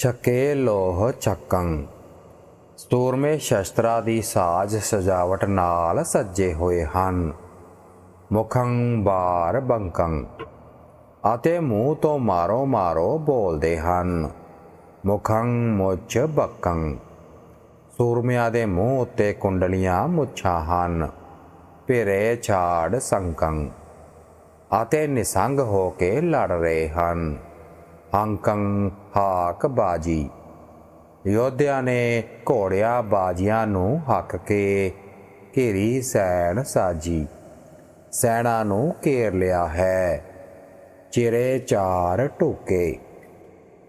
ਚੱਕੇ ਲੋਹ ਚੱਕੰ। ਸੂਰਮੇ ਸ਼ਸਤਰਾਂ ਦੀ ਸਾਜ ਸਜਾਵਟ ਨਾਲ ਸੱਜੇ ਹੋਏ ਹਨ। ਮੁਖੰ ਬਾਰ ਬੰਕੰ ਅਤੇ ਮੂੰਹ ਤੋਂ ਮਾਰੋ ਮਾਰੋ ਬੋਲਦੇ ਹਨ। ਮੁਖੰ ਮੁੱਛ ਬੱਕੰ। ਸੂਰਮਿਆਂ ਦੇ ਮੂੰਹ ਉੱਤੇ ਕੁੰਡਲੀਆਂ ਮੁੱਛਾਂ ਹਨ। ਭਿਰੇ ਛਾੜ ਸੰਕੰ ਅਤੇ ਨਿਸੰਗ ਹੋ ਕੇ ਲੜ ਰਹੇ ਹਨ। ਅੰਕੰ ਹਾਕ ਬਾਜੀ। ਯੋਧਿਆਂ ਨੇ ਘੋੜਿਆਂ ਬਾਜੀਆਂ ਨੂੰ ਹੱਕ ਕੇ ਘੇਰੀ ਸੈਣ ਸਾਜੀ। ਸੈਣਾ ਨੂੰ ਘੇਰ ਲਿਆ ਹੈ। ਚਿਰੇ ਚਾਰ ਟੁਕੇ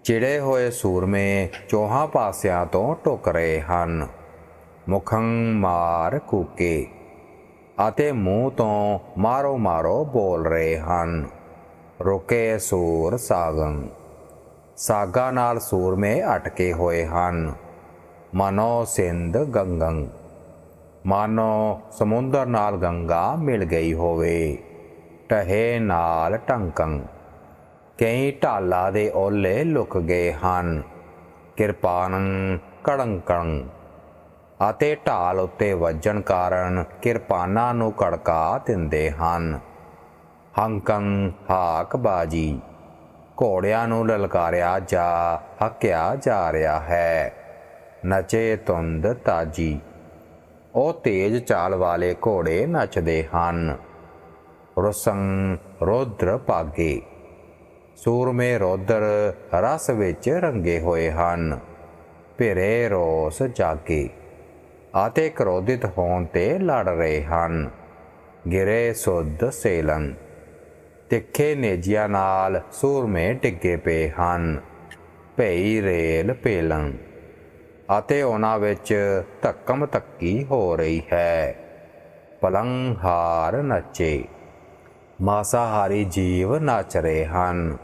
ਚਿੜੇ ਹੋਏ ਸੂਰਮੇ ਚੋਹਾਂ ਪਾਸਿਆਂ ਤੋਂ ਟੁਕ ਰਹੇ ਹਨ। ਮੁਖੰ ਮਾਰ ਕੂਕੇ ਅਤੇ ਮੂੰਹ ਤੋਂ ਮਾਰੋ ਮਾਰੋ ਬੋਲ ਰਹੇ ਹਨ। ਰੁਕੇ ਸੂਰ ਸਾਗੰ। ਸਾਗਾ ਨਾਲ ਸੂਰਮੇ ਅਟਕੇ ਹੋਏ ਹਨ। ਮਨੋ ਸਿੰਧ ਗੰਗੰ। ਮਾਨੋ ਸਮੁੰਦਰ ਨਾਲ ਗੰਗਾ ਮਿਲ ਗਈ ਹੋਵੇ। ਟਹੇ ਨਾਲ ਟੰਕੰ। ਕਈ ਢਾਲਾ ਦੇ ਓਲੇ ਲੁਕ ਗਏ ਹਨ। ਕਿਰਪਾਨੰ ਕੜੰਕਣ ਅਤੇ ਢਾਲ ਉੱਤੇ ਵੱਜਣ ਕਾਰਨ ਕਿਰਪਾਨਾਂ ਨੂੰ ਕੜਕਾ ਦਿੰਦੇ ਹਨ। ਹੰਕੰ ਹਾਕ ਬਾਜੀ ਘੋੜਿਆਂ ਨੂੰ ਲਲਕਾਰਿਆ ਜਾ, ਹੱਕਿਆ ਜਾ ਰਿਹਾ ਹੈ। ਨਚੇ ਤੁੰਦ ਤਾਜੀ। ਉਹ ਤੇਜ਼ ਚਾਲ ਵਾਲੇ ਘੋੜੇ ਨੱਚਦੇ ਹਨ। ਰਸੰ ਰੋਦਰ ਪਾਗੇ ਸੂਰਮੇ ਰੋਦਰ ਰਸ ਵਿੱਚ ਰੰਗੇ ਹੋਏ ਹਨ। ਭਿਰੇ ਰੋਸ ਜਾਗੇ। ਅਤੇ ਕ੍ਰੋਧਿਤ ਹੋਣ ਤੇ ਲੜ ਰਹੇ ਹਨ। ਗਿਰੇ ਸੁੱਧ ਸੇਲਨ ਤਿੱਖੇ ਨੇਜਿਆਂ ਨਾਲ ਸੂਰਮੇ ਟਿੱਗੇ ਪਏ ਹਨ, ਭਈ ਰੇਲ ਪੇਲਨ ਅਤੇ ਉਹਨਾਂ ਵਿੱਚ ਧੱਕਮ ਧੱਕੀ ਹੋ ਰਹੀ ਹੈ। ਪਲੰਘਾਰ ਨੱਚੇ। ਮਾਸਾਹਾਰੀ ਜੀਵ ਨੱਚ ਰਹੇ ਹਨ।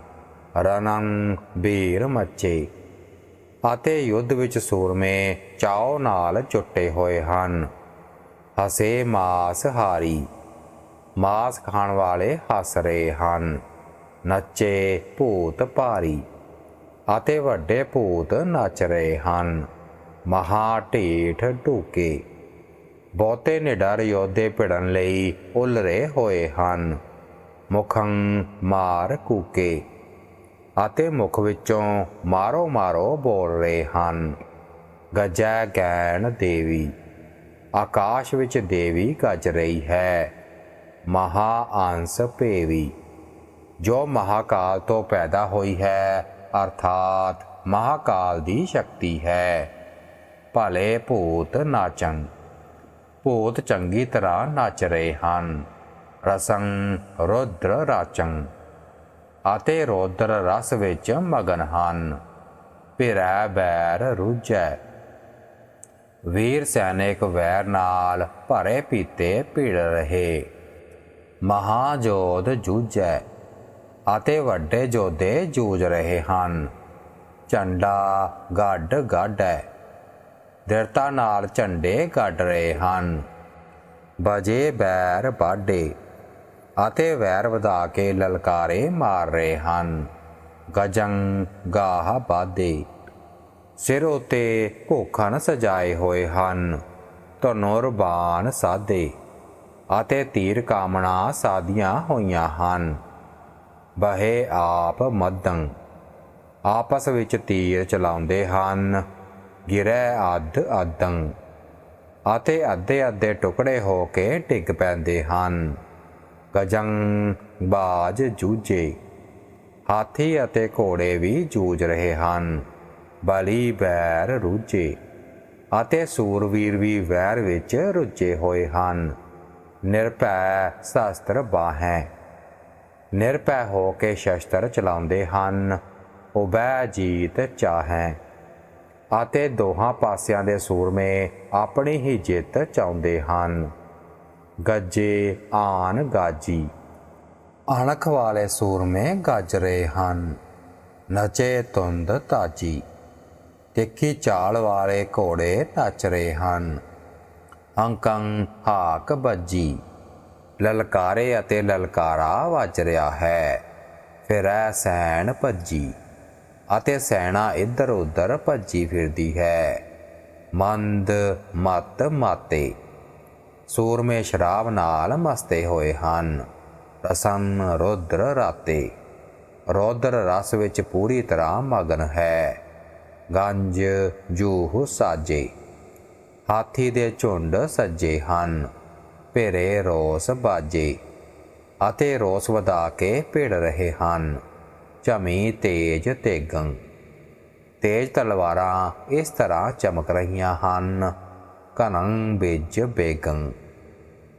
ਰਨੰ ਵੀਰ ਮੱਚੇ। ਅਤੇ ਯੁੱਧ ਵਿੱਚ ਸੂਰਮੇ ਚਾਉ ਨਾਲ ਚੁੱਟੇ ਹੋਏ ਹਨ। ਹਸੇ ਮਾਸਹਾਰੀ। ਮਾਸ ਖਾਣ ਵਾਲੇ ਹੱਸ ਰਹੇ ਹਨ। ਨੱਚੇ ਭੂਤ ਭਾਰੀ ਅਤੇ ਵੱਡੇ ਭੂਤ ਨੱਚ ਰਹੇ ਹਨ। ਮਹਾ ਢੀਠ ਢੂਕੇ। ਬਹੁਤੇ ਨਿਡਰ ਯੋਧੇ ਭਿੜਨ ਲਈ ਉਲਰੇ ਹੋਏ ਹਨ। ਮੁਖੰ ਮਾਰ ਕੂਕੇ ਅਤੇ ਮੁਖ ਵਿੱਚੋਂ ਮਾਰੋ ਮਾਰੋ ਬੋਲ ਰਹੇ ਹਨ। ਗਜੈ ਗੈਣ ਦੇਵੀ। ਆਕਾਸ਼ ਵਿੱਚ ਦੇਵੀ ਗੱਜ ਰਹੀ ਹੈ। ਮਹਾ ਅੰਸ ਭੇਵੀ ਜੋ ਮਹਾਕਾਲ ਤੋਂ ਪੈਦਾ ਹੋਈ ਹੈ, ਅਰਥਾਤ ਮਹਾਕਾਲ ਦੀ ਸ਼ਕਤੀ ਹੈ। ਭਲੇ ਭੂਤ ਨਾਚੰ, ਭੂਤ ਚੰਗੀ ਤਰ੍ਹਾਂ ਨੱਚ ਰਹੇ ਹਨ। ਰਸੰ ਰੁਦਰ ਰਾਚੰ, ਅਤੇ ਰੋਦਰ ਰਸ ਵਿੱਚ ਮਗਨ ਹਨ। ਪਿਰੈ ਬੈਰ ਰੁਜੈ ਵੀਰ ਸੈਨਿਕ ਵੈਰ ਨਾਲ ਭਰੇ ਪੀਤੇ ਭਿੜ ਰਹੇ। ਮਹਾਜੋਧ ਜੂਝੈ, ਅਤੇ ਵੱਡੇ ਜੋਧੇ ਜੂਝ ਰਹੇ ਹਨ। ਝੰਡਾ ਗੱਡ ਗੱਡੈ, ਦ੍ਰਿੜਤਾ ਨਾਲ ਝੰਡੇ ਗੱਡ ਰਹੇ ਹਨ। ਬਜੇ ਬੈਰ ਬਾਡੇ, ਅਤੇ ਵੈਰ ਵਧਾ ਕੇ ਲਲਕਾਰੇ ਮਾਰ ਰਹੇ ਹਨ। ਗਜੰ ਗਾਹ ਬਾਦੇ, ਸਿਰ ਉਤੇ ਭੋਖਣ ਸਜਾਏ ਹੋਏ ਹਨ। ਧਨੁਰ ਬਾਣ ਸਾਦੇ। ਅਤੇ ਤੀਰ ਕਾਮਣਾ ਸਾਦੀਆਂ ਹੋਈਆਂ ਹਨ। ਬਹੇ ਆਪ ਮਦੰ ਆਪਸ ਵਿੱਚ ਤੀਰ ਚਲਾਉਂਦੇ ਹਨ। ਗਿਰੈ ਅੱਧ ਅੱਦੰ ਅਤੇ ਅੱਧੇ ਅੱਧੇ ਟੁਕੜੇ ਹੋ ਕੇ ਡਿੱਗ ਪੈਂਦੇ ਹਨ। ਗਜੰ ਬਾਜ ਜੂਝੇ, ਹਾਥੀ ਅਤੇ ਘੋੜੇ ਵੀ ਜੂਝ ਰਹੇ ਹਨ। ਬਲੀ ਬੈਰ ਰੂਝੇ, ਅਤੇ ਸੂਰਵੀਰ ਵੀ ਵੈਰ ਵਿੱਚ ਰੁੱਝੇ ਹੋਏ ਹਨ। ਨਿਰਭੈ ਸ਼ਾਸਤਰ ਬਾਹੈ। ਨਿਰਭੈ ਹੋ ਕੇ ਸ਼ਸਤਰ ਚਲਾਉਂਦੇ ਹਨ, ਉਬੈ ਜੀਤ ਚਾਹੈ। ਅਤੇ ਦੋਹਾਂ ਪਾਸਿਆਂ ਦੇ ਸੂਰਮੇ ਆਪਣੀ ਹੀ ਜਿੱਤ ਚਾਹੁੰਦੇ ਹਨ। ਗੱਜੇ ਆਨ ਗਾਜੀ। ਅਣਖ ਵਾਲੇ ਸੂਰਮੇ ਗੱਜ ਰਹੇ ਹਨ। ਨਚੇ ਤੁੰਦ ਤਾਜੀ। ਤਿੱਖੀ ਚਾਲ ਵਾਲੇ ਘੋੜੇ ਨੱਚ ਰਹੇ ਹਨ। ਅੰਕੰ ਹਾਕ ਬੱਜੀ ਲਲਕਾਰੇ ਅਤੇ ਲਲਕਾਰਾ ਵੱਜ ਰਿਹਾ ਹੈ। ਫਿਰ ਸੈਣ ਭੱਜੀ ਅਤੇ ਸੈਣਾ ਇੱਧਰ ਉੱਧਰ ਭੱਜੀ ਫਿਰਦੀ ਹੈ। ਮੰਦ ਮਤ ਮਾਤੇ ਸੂਰਮੇ ਸ਼ਰਾਬ ਨਾਲ ਮਸਤੇ ਹੋਏ ਹਨ। ਰਸਮ ਰੁਦਰ ਰਾਤੇ ਰੌਦਰ ਰਸ ਵਿੱਚ ਪੂਰੀ ਤਰ੍ਹਾਂ ਮਗਨ ਹੈ। ਗੰਜ ਜੂਹ ਸਾਜੇ ਹਾਥੀ ਦੇ ਝੁੰਡ ਸੱਜੇ ਹਨ, ਭੇਰੇ ਰੋਸ ਬਾਜੇ ਅਤੇ ਰੋਸ ਵਧਾ ਕੇ ਭਿੜ ਰਹੇ ਹਨ। ਝਮੀ ਤੇਜ ਤੇਗੰ। ਤੇਜ ਤਲਵਾਰਾਂ ਇਸ ਤਰ੍ਹਾਂ ਚਮਕ ਰਹੀਆਂ ਹਨ। ਕਨੰ ਬਿਜ ਬੇਗੰ।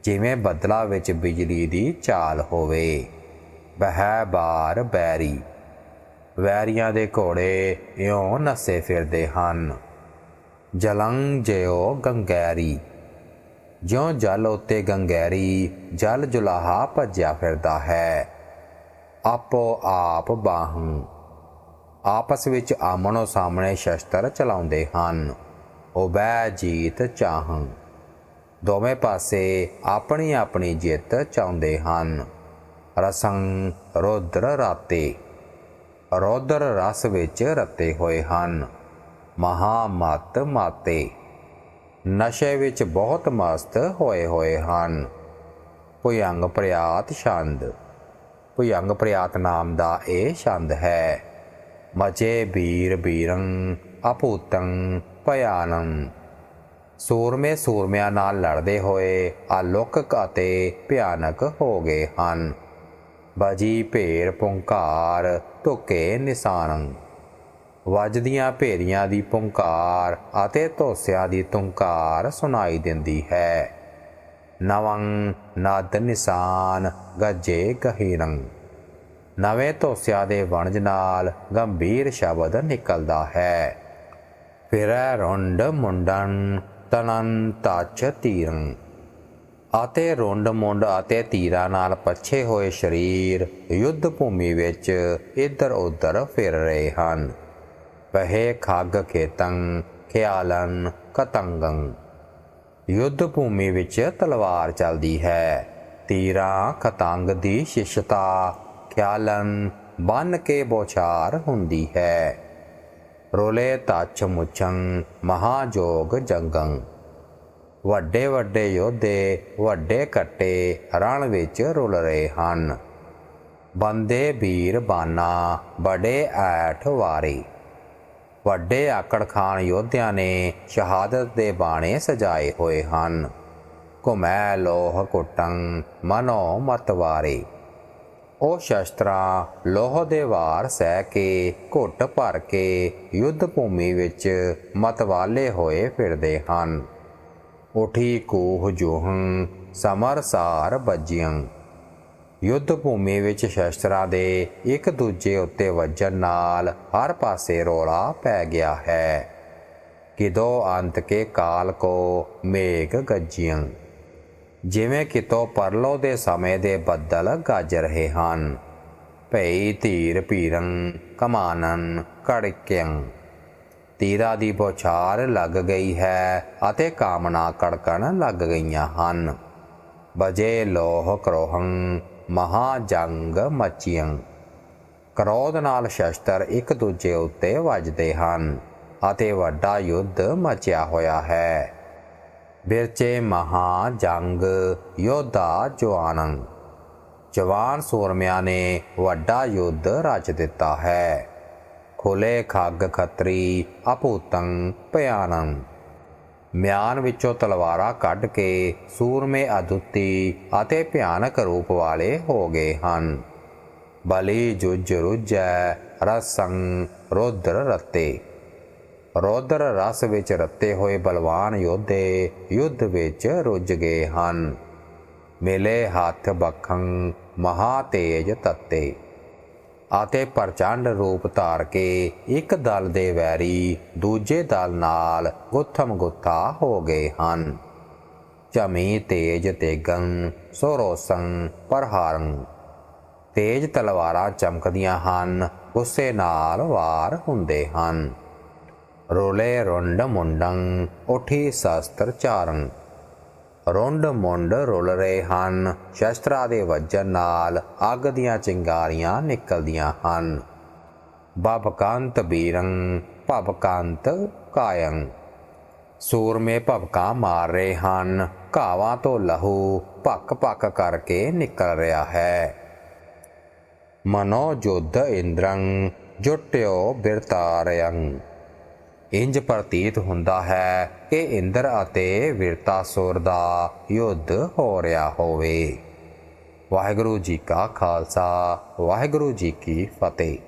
ਜਿਵੇਂ ਬਦਲਾ ਵਿੱਚ ਬਿਜਲੀ ਦੀ ਚਾਲ ਹੋਵੇ। ਬਹਿ ਬਾਰ ਬੈਰੀ। ਵੈਰੀਆਂ ਦੇ ਘੋੜੇ ਇਉਂ ਨਸੇ ਫਿਰਦੇ ਹਨ। ਜਲੰਗ ਜਿਉ ਗੰਗੈਰੀ। ਜਿਉਂ ਜਲ ਉਤੇ ਗੰਗੈਰੀ, ਜਲ ਜੁਲਾਹਾ ਭੱਜਿਆ ਫਿਰਦਾ ਹੈ। ਆਪੋ ਆਪ ਬਾਹੰ। ਆਪਸ ਵਿੱਚ ਆਮਣੋ ਸਾਹਮਣੇ ਸ਼ਸਤਰ ਚਲਾਉਂਦੇ ਹਨ। ਉਬੈ ਜੀਤ ਚਾਹੰ। ਦੋਵੇਂ ਪਾਸੇ ਆਪਣੀ ਆਪਣੀ ਜਿੱਤ ਚਾਹੁੰਦੇ ਹਨ। ਰਸੰ ਰੁਦਰ ਰਾਤੇ। ਰੌਦਰ ਰਸ ਵਿੱਚ ਰਤੇ ਹੋਏ ਹਨ। ਮਹਾਮਤ ਮਾਤੇ ਨਸ਼ੇ ਵਿੱਚ ਬਹੁਤ ਮਸਤ ਹੋਏ ਹੋਏ ਹਨ। ਭੁਯੰਗ ਪ੍ਰਿਆਤ ਛੰਦ। ਭੁਯੰਗ ਪ੍ਰਿਆਤ ਨਾਮ ਦਾ ਇਹ ਛੰਦ ਹੈ। ਮਚੇ ਬੀਰ ਬੀਰੰ ਅਪੂਤੰ ਭਿਆਨੰ ਸੂਰਮੇ ਸੂਰਮਿਆਂ ਨਾਲ ਲੜਦੇ ਹੋਏ ਅਲੌਕਿਕ ਅਤੇ ਭਿਆਨਕ ਹੋ ਗਏ ਹਨ। ਬਜੀ ਭੇਰ ਪੁੰਕਾਰ ਧੁਕੇ ਨਿਸ਼ਾਨੰ ਵੱਜਦੀਆਂ ਭੇਰੀਆਂ ਦੀ ਪੁੰਕਾਰ ਅਤੇ ਧੋਸਿਆਂ ਦੀ ਤੁੰਕਾਰ ਸੁਣਾਈ ਦਿੰਦੀ ਹੈ। ਨਵੰ ਨਦ ਨਿਸ਼ਾਨ ਗੱਜੇ ਗਹੀਰੰ। ਨਵੇਂ ਧੋਸਿਆਂ ਦੇ ਵਣਜ ਨਾਲ ਗੰਭੀਰ ਸ਼ਬਦ ਨਿਕਲਦਾ ਹੈ। ਫਿਰੈ ਰੁੰਡ ਮੁੰਡਨ ਤਨਨ ਤਚ ਤੀਰੰ। ਅਤੇ ਰੁੰਡ ਮੁੰਡ ਅਤੇ ਤੀਰਾਂ ਨਾਲ ਪੱਛੇ ਹੋਏ ਸਰੀਰ ਯੁੱਧ ਭੂਮੀ ਵਿੱਚ ਇੱਧਰ ਉੱਧਰ ਫਿਰ ਰਹੇ ਹਨ। ਪਹੇ ਖੱਗ ਖੇਤੰ ਖਿਆਲਨ ਕਤੰਗੰ। ਯੁੱਧ ਭੂਮੀ ਵਿੱਚ ਤਲਵਾਰ ਚੱਲਦੀ ਹੈ। ਤੀਰਾਂ ਖਤੰਗ ਦੀ ਸ਼ਿਸ਼ਤਾ ਖਿਆਲਨ ਬਨ ਕੇ ਬੋਛਾਰ ਹੁੰਦੀ ਹੈ। ਰੋਲੇ ਤੱਛ ਮੁਛੰ, ਮਹਾਜੋਗ ਜੰਗੰ। ਵੱਡੇ ਵੱਡੇ ਯੋਧੇ, ਵੱਡੇ ਕੱਟੇ ਰਣ ਵਿੱਚ ਰੁਲ ਰਹੇ ਹਨ। ਬੰਦੇ ਵੀਰ ਬਾਨਾ, ਬੜੇ ਐਠ ਵਾਰੀ। ਵੱਡੇ ਆਕੜ ਖਾਨ ਯੋਧਿਆਂ ਨੇ ਸ਼ਹਾਦਤ ਦੇ ਬਾਣੇ ਸਜਾਏ ਹੋਏ ਹਨ। ਘੁਮੈ ਲੋਹ ਕੁਟੰ ਮਨੋ ਮਤਵਾਰੇ ਉਹ ਸ਼ਸਤਰਾਂ ਲੋਹ ਦੇ ਵਾਰ ਸਹਿ ਕੇ, ਘੁੱਟ ਭਰ ਕੇ ਯੁੱਧ ਭੂਮੀ ਵਿੱਚ ਮਤਵਾਲੇ ਹੋਏ ਫਿਰਦੇ ਹਨ। ਉਠੀ ਕੂਹ ਜੋਹੰ, ਸਮਰਸਾਰ ਬੱਜਿਆਂ ਯੁੱਧ ਭੂਮੀ ਵਿੱਚ ਸ਼ਸਤਰਾਂ ਦੇ ਇੱਕ ਦੂਜੇ ਉੱਤੇ ਵੱਜਣ ਨਾਲ ਹਰ ਪਾਸੇ ਰੋਲਾ ਪੈ ਗਿਆ ਹੈ। ਕਿਦੋ ਅੰਤ ਕੇ ਕਾਲ ਕੋ ਮੇਘ ਗੱਜਿਆਂ। ਜਿਵੇਂ ਕਿਤੋਂ ਪਰਲੋ ਦੇ ਸਮੇਂ ਦੇ ਬੱਦਲ ਗੱਜ ਰਹੇ ਹਨ। ਭਈ ਧੀਰ ਭੀਰੰ ਕਮਾਨਨ ਕੜਕਿਆਂ। ਤੀਰਾ ਦੀ ਬੋਛਾਰ ਲੱਗ ਗਈ ਹੈ ਅਤੇ ਕਾਮਨਾ ਕੜਕਣ ਲੱਗ ਗਈਆਂ ਹਨ। ਬਜੇ ਲੋਹ ਕਰੋਹੰ ਮਹਾ ਜੰਗ ਮਚੀਆਂ ਕ੍ਰੋਧ ਨਾਲ ਸ਼ਸਤਰ ਇੱਕ ਦੂਜੇ ਉੱਤੇ ਵੱਜਦੇ ਹਨ ਅਤੇ ਵੱਡਾ ਯੁੱਧ ਮਚਿਆ ਹੋਇਆ ਹੈ। ਬਿਰਚੇ ਮਹਾ ਜੰਗ ਯੋਧਾ ਜਵਾਨੰ। ਜਵਾਨ ਸੂਰਮਿਆਂ ਨੇ ਵੱਡਾ ਯੁੱਧ ਰਚ ਦਿੱਤਾ ਹੈ। ਖੋਲੇ ਖੱਗ ਖੱਤਰੀ ਅਪੂਤੰ ਭਿਆਨੰ। ਮਿਆਨ ਵਿੱਚੋਂ ਤਲਵਾਰਾਂ ਕੱਢ ਕੇ ਸੂਰਮੇ ਅਦੁੱਤੀ ਅਤੇ ਭਿਆਨਕ ਰੂਪ ਵਾਲੇ ਹੋ ਗਏ ਹਨ। ਬਲੀ ਜੁਜ ਰੁਜੈ ਰਸੰ ਰੁਦਰ ਰਤੇ। ਰੋਦਰ ਰਸ ਵਿੱਚ ਰੱਤੇ ਹੋਏ ਬਲਵਾਨ ਯੋਧੇ ਯੁੱਧ ਵਿੱਚ ਰੁੱਝ ਗਏ ਹਨ। ਮਿਲੇ ਹੱਥ ਬਖੰ ਮਹਾ ਤੇਜ ਤੱਤੇ। ਅਤੇ ਪ੍ਰਚੰਡ ਰੂਪ ਧਾਰ ਕੇ ਇੱਕ ਦਲ ਦੇ ਵੈਰੀ ਦੂਜੇ ਦਲ ਨਾਲ ਗੁੱਥਮ ਗੁੱਥਾ ਹੋ ਗਏ ਹਨ। ਚਮੀ ਤੇਜ ਤੇਗੰ ਸੋਰੋਸੰ ਪਰਹਾਰੰ। ਤੇਜ ਤਲਵਾਰਾਂ ਚਮਕਦੀਆਂ ਹਨ, ਗੁੱਸੇ ਨਾਲ ਵਾਰ ਹੁੰਦੇ ਹਨ। ਰੋਲੇ ਰੁੰਡ ਮੁੰਡੰ, ਉਠੀ ਸ਼ਸਤਰ ਚਾਰੰ। ਰੁੰਡ ਮੁੰਡ ਰੁਲ ਰਹੇ ਹਨ। ਸ਼ਸਤਰਾਂ ਦੇ ਵੱਜਣ ਨਾਲ ਅੱਗ ਦੀਆਂ ਚਿੰਗਾਰੀਆਂ ਨਿਕਲਦੀਆਂ ਹਨ। ਬਬਕੰਤ ਬੀਰੰ, ਭਵਕੰਤ ਕਾਯੰ। ਸੂਰਮੇ ਭਵਕਾਂ ਮਾਰ ਰਹੇ ਹਨ। ਘਾਵਾਂ ਤੋਂ ਲਹੂ ਭੱਕ ਭੱਕ ਕਰਕੇ ਨਿਕਲ ਰਿਹਾ ਹੈ। ਮਨੋ ਜੁਧ ਇੰਦਰੰ, ਜੁਟਿਓ ਬਿਰਤਾਰਯੰ ਇੰਜ ਪ੍ਰਤੀਤ ਹੁੰਦਾ ਹੈ ਕਿ ਇੰਦਰ ਅਤੇ ਵਿਰਤਾਸੁਰ ਦਾ ਯੁੱਧ ਹੋ ਰਿਹਾ ਹੋਵੇ। ਵਾਹਿਗੁਰੂ ਜੀ ਕਾ ਖਾਲਸਾ, ਵਾਹਿਗੁਰੂ ਜੀ ਕੀ ਫਤਿਹ।